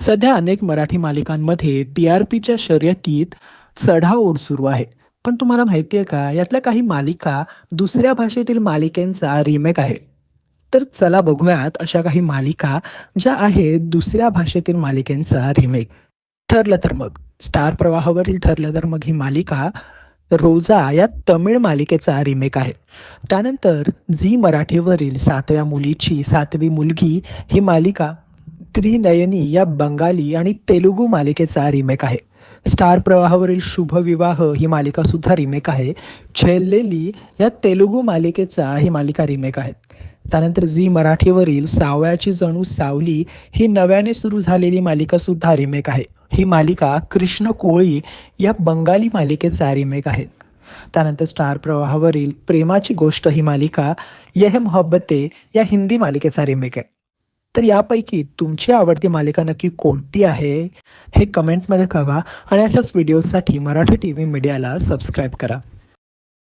सध्या अनेक मराठी मालिकांमध्ये टी आर पीच्या शर्यतीत चढाओढ सुरू आहे. पण तुम्हाला माहिती आहे का यातल्या काही मालिका दुसऱ्या भाषेतील मालिकेंचा रिमेक आहे. तर चला बघूयात अशा काही मालिका ज्या आहेत दुसऱ्या भाषेतील मालिकेंचा रिमेक ठरलं तर मग. स्टार प्रवाहावरील ठरलं तर मग ही मालिका रोजा या तमिळ मालिकेचा रिमेक आहे. त्यानंतर झी मराठीवरील सातव्या मुलीची सातवी मुलगी ही मालिका त्रिनयनी या बंगाली आणि तेलुगू मालिकेचा रिमेक आहे. स्टार प्रवाहावरील शुभविवाह ही मालिका सुद्धा रिमेक आहे. छेल्लेली या तेलुगू मालिकेचा ही मालिका रिमेक आहे. त्यानंतर झी मराठीवरील सावळ्याची जणू सावली ही नव्याने सुरू झालेली मालिका सुद्धा रिमेक आहे. ही मालिका कृष्ण कोळी या बंगाली मालिकेचा रिमेक आहे. त्यानंतर स्टार प्रवाहावरील प्रेमाची गोष्ट ही मालिका यह मोहब्बते या हिंदी मालिकेचा रिमेक आहे. तर यापैकी तुमची आवडती मालिका नक्की कोणती आहे हे कमेंटमध्ये कळवा. आणि अशाच व्हिडिओसाठी मराठी टी व्ही मीडियाला सबस्क्राईब करा.